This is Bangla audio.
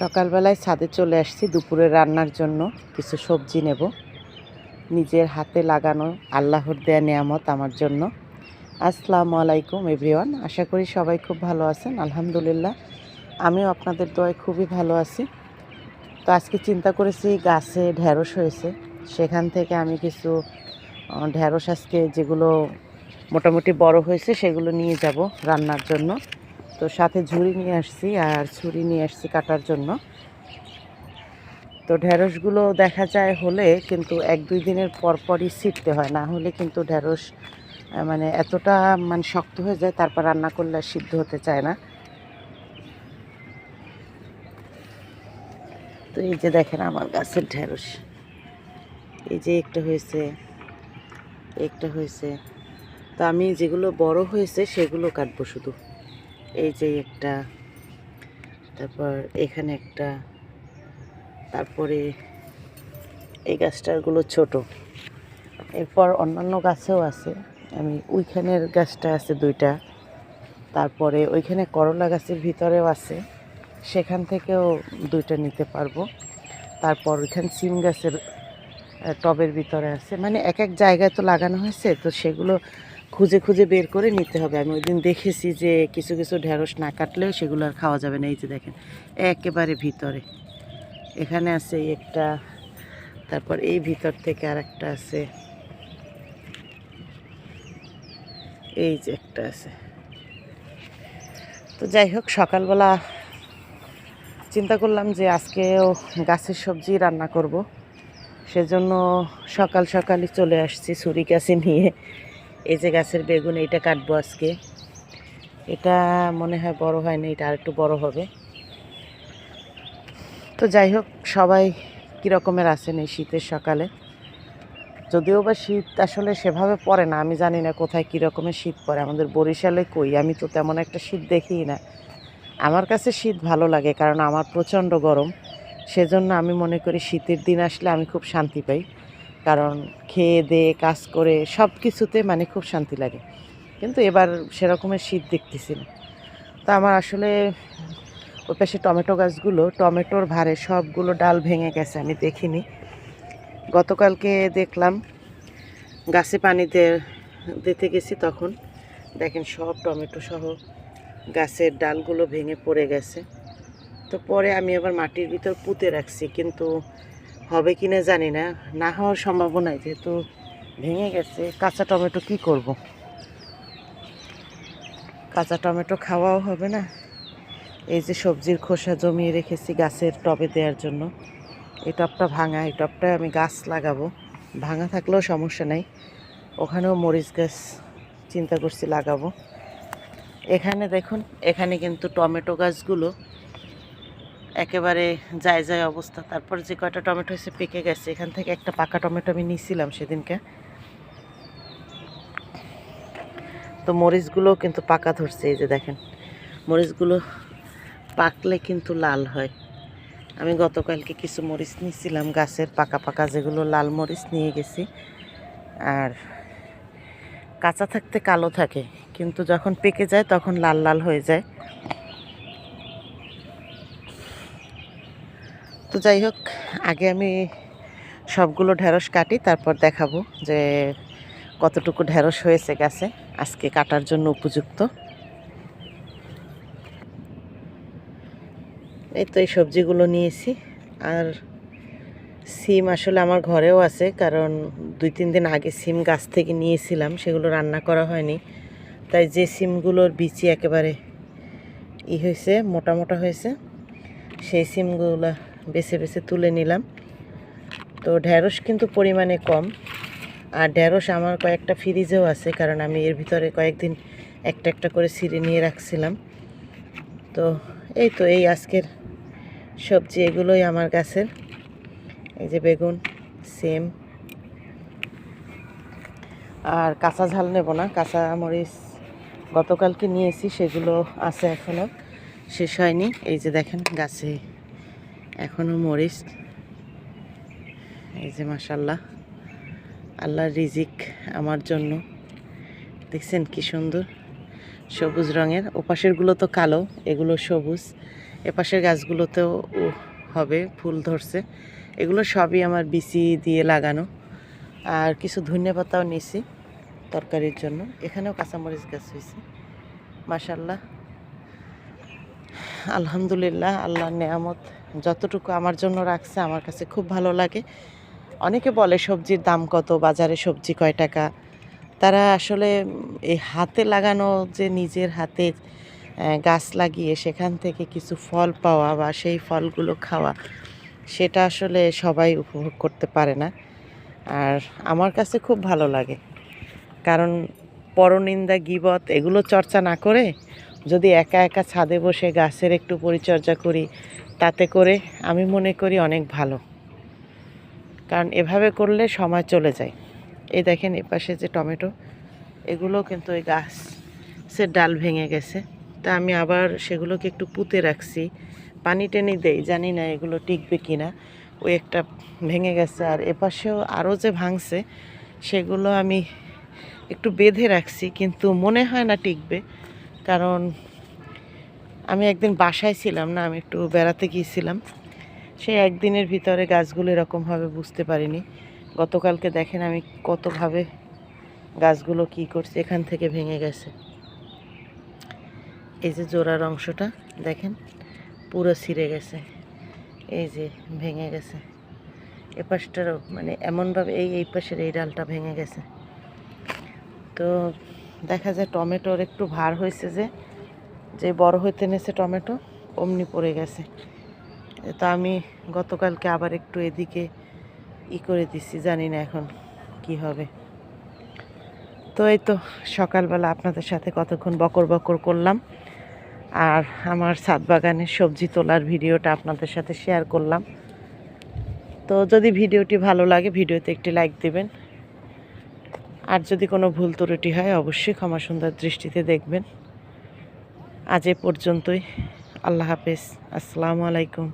সকালবেলায় ছাদে চলে আসছি দুপুরে রান্নার জন্য। কিছু সবজি নেব। নিজের হাতে লাগানো আল্লাহর দেয়া নিয়ামত আমার জন্য। আসসালামু আলাইকুম, এভরিওয়ান। আশা করি সবাই খুব ভালো আছেন। আলহামদুলিল্লাহ, আমিও আপনাদের দোয়ায় খুবই ভালো আছি। তো আজকে চিন্তা করেছি গাছে ঢ্যাঁড়স হয়েছে। সেখান থেকে আমি কিছু ঢ্যাঁড়স আজকে যেগুলো মোটামুটি বড় হয়েছে সেগুলো নিয়ে যাব রান্নার জন্য। তো সাথে ঝুড়ি নিয়ে আসছি আর ছুরি নিয়ে আসছি কাটার জন্য। তো ঢ্যাঁড়সগুলো দেখা যায় হলে কিন্তু এক দুই দিনের পর পরই ছিটতে হয়, না হলে কিন্তু ঢ্যাঁড়স মানে এতটা মানে শক্ত হয়ে যায়, তারপর রান্না করলে সিদ্ধ হতে চায় না। তো এই যে দেখেন আমার গাছের ঢ্যাঁড়স এই যে একটা হয়েছে একটা হয়েছে। তো আমি যেগুলো বড় হয়েছে সেগুলো কাটবো শুধু। এই যে একটা, তারপর এখানে একটা, তারপরে এই গাছটারগুলো ছোট। এরপর অন্যান্য গাছেও আছে। আমি ওইখানের গাছটা আছে দুইটা। তারপরে ওইখানে করলা গাছের ভিতরেও আছে। সেখান থেকেও দুইটা নিতে পারব। তারপর ওইখানে সিম গাছের টবের ভিতরে আছে। মানে এক এক জায়গায় তো লাগানো হয়েছে, তো সেগুলো খুঁজে খুঁজে বের করে নিতে হবে। আমি ওই দিন দেখেছি যে কিছু কিছু ঢেঁড়স না কাটলেও সেগুলো আর খাওয়া যাবে না। এই যে দেখেন, একেবারে ভিতরে। এখানে আছে একটা, তারপর এই ভিতর থেকে আর একটা আছে। এই যে একটা আছে। তো যাই হোক, সকালবেলা চিন্তা করলাম যে আজকেও গাছের সবজি রান্না করব। সেজন্য সকাল সকালই চলে আসছি ছুরি গাছে নিয়ে। এই যে গাছের বেগুন, এইটা কাটবো আজকে। এটা মনে হয় বড় হয় না এটা আরেকটু বড় হবে। তো যাই হোক, সবাই কীরকমের আছেন এই শীতের সকালে? যদিও বা শীত আসলে সেভাবে পড়ে না, আমি জানি না কোথায় কী রকমের শীত পড়ে। আমাদের বরিশালে কই? আমি তো তেমন একটা শীত দেখিই না। আমার কাছে শীত ভালো লাগে, কারণ আমার প্রচণ্ড গরম। সেজন্য আমি মনে করি শীতের দিন আসলে আমি খুব শান্তি পাই। কারণ খেয়ে দেয়ে, কাজ করে সব কিছুতে মানে খুব শান্তি লাগে। কিন্তু এবার সেরকমের শীত দেখতেছি না। তো আমার আসলে ওই পাশে টমেটো গাছগুলো, টমেটোর ভারে সবগুলো ডাল ভেঙে গেছে, আমি দেখিনি। গতকালকে দেখলাম, গাছে পানি দিতে গেছি তখন। দেখেন সব টমেটো সহ গাছের ডালগুলো ভেঙে পড়ে গেছে। তো পরে আমি আবার মাটির ভিতর পুঁতে রাখছি, কিন্তু হবে কি না জানি না। না হওয়ার সম্ভাবনাই যেহেতু ভেঙে গেছে, কাঁচা টমেটো কি করব? কাঁচা টমেটো খাওয়াও হবে না। এই যে সবজির খোসা জমিয়ে রেখেছি গাছের টবে দেওয়ার জন্য। এই টবটা ভাঙা, এই টবটায় আমি গাছ লাগাবো। ভাঙা থাকলেও সমস্যা নাই। ওখানেও মরিচ গাছ চিন্তা করছি লাগাবো। এখানে দেখুন, এখানে কিন্তু টমেটো গাছগুলো একেবারে যায় যায় অবস্থা। তারপর যে কয়টা টমেটো হয়েছে পেকে গেছে, এখান থেকে একটা পাকা টমেটো আমি নিয়েছিলাম সেদিনকে। তো মরিচগুলো কিন্তু পাকা ধরছে, এই যে দেখেন। মরিচগুলো পাকলে কিন্তু লাল হয়। আমি গতকালকে কিছু মরিচ নিয়েছিলাম গাছের, পাকা পাকা যেগুলো লাল মরিচ নিয়ে গেছি। আর কাঁচা থাকতে কালো থাকে, কিন্তু যখন পেকে যায় তখন লাল লাল হয়ে যায়। তো যাই হোক, আগে আমি সবগুলো ঢেঁড়স কাটি, তারপর দেখাবো যে কতটুকু ঢেঁড়স হয়েছে গাছে, আজকে কাটার জন্য উপযুক্ত। এই তো এই সবজিগুলো নিয়েছি। আর সিম আসলে আমার ঘরেও আছে, কারণ দুই তিন দিন আগে সিম গাছ থেকে নিয়েছিলাম, সেগুলো রান্না করা হয়নি। তাই যে সিমগুলোর বিচি একেবারে ই হয়েছে, মোটা মোটা হয়েছে, সেই সিমগুলো বেছে বেছে তুলে নিলাম। তো ঢ্যাঁড়স কিন্তু পরিমাণে কম। আর ঢ্যাঁড়স আমার কয়েকটা ফ্রিজেও আছে, কারণ আমি এর ভিতরে কয়েকদিন একটা একটা করে সিঁড়ি নিয়ে রাখছিলাম। তো এই তো এই আজকের সবজি এগুলোই আমার গাছের। এই যে বেগুন, সেম। আর কাঁচা ঝাল নেব না, কাঁচা মরিচ গতকালকে নিয়েছি, সেগুলো আছে এখনও শেষ হয়নি। এই যে দেখেন গাছে এখনও মরিচ। এই যে মাসাল্লাহ আল্লাহর রিজিক আমার জন্য। দেখছেন কি সুন্দর? সবুজ রঙের। ওপাশেরগুলো তো কালো, এগুলো সবুজ। এপাশের গাছগুলোতেও হবে, ফুল ধরছে। এগুলো সবই আমার বিচি দিয়ে লাগানো। আর কিছু ধনে পাতাও নিছি তরকারির জন্য। এখানেও কাঁচামরিচ গাছ হয়েছে। মাসাল্লাহ আলহামদুলিল্লাহ, আল্লাহর নেয়ামত যতটুকু আমার জন্য রাখছে আমার কাছে খুব ভালো লাগে। অনেকে বলে সবজির দাম কত, বাজারে সবজি কয় টাকা? তারা আসলে এই হাতে লাগানো যে নিজের হাতে গাছ লাগিয়ে সেখান থেকে কিছু ফল পাওয়া বা সেই ফলগুলো খাওয়া, সেটা আসলে সবাই উপভোগ করতে পারে না। আর আমার কাছে খুব ভালো লাগে। কারণ পরনিন্দা, গিবত এগুলো চর্চা না করে যদি একা একা ছাদে বসে গাছের একটু পরিচর্যা করি, তাতে করে আমি মনে করি অনেক ভালো। কারণ এভাবে করলে সময় চলে যায়। এই দেখেন এপাশে যে টমেটো, এগুলো কিন্তু ওই গাছের ডাল ভেঙে গেছে। তা আমি আবার সেগুলোকে একটু পুঁতে রাখছি। পানি টেনে দেই, জানি না এগুলো টিকবে কি না। ওই একটা ভেঙে গেছে। আর এপাশেও আরও যে ভাঙছে, সেগুলো আমি একটু বেঁধে রাখছি, কিন্তু মনে হয় না টিকবে। কারণ আমি একদিন বাসায় ছিলাম না, আমি একটু বেড়াতে গিয়েছিলাম। সেই একদিনের ভিতরে গাছগুলো এরকমভাবে বুঝতে পারিনি। গতকালকে দেখেন আমি কতভাবে গাছগুলো কি করছি, এখান থেকে ভেঙে গেছে। এই যে জোড়ার অংশটা, দেখেন, পুরো ছিঁড়ে গেছে। এই যে ভেঙে গেছে। এ পাশটারও মানে এমনভাবে এই এই পাশের এই ডালটা ভেঙে গেছে। তো দেখা যায় টমেটোর একটু ভার হয়েছে যে যে বড় হইতে নেছে টমেটো, অমনি পড়ে গেছে। তো আমি গতকালকে আবার একটু এদিকে ই করে দিছি, জানি না এখন কি হবে। তো এই তো সকালবেলা আপনাদের সাথে কতক্ষণ বকর বকর করলাম, আর আমার ছাদ বাগানের সবজি তোলার ভিডিওটা আপনাদের সাথে শেয়ার করলাম। তো যদি ভিডিওটি ভালো লাগে, ভিডিওতে একটি লাইক দিবেন। আর যদি কোনো ভুল ত্রুটি হয়, অবশ্যই ক্ষমা সুন্দর দৃষ্টিতে দেখবেন। আজ এ পর্যন্তই। আল্লাহ হাফেজ। আসসালামু আলাইকুম।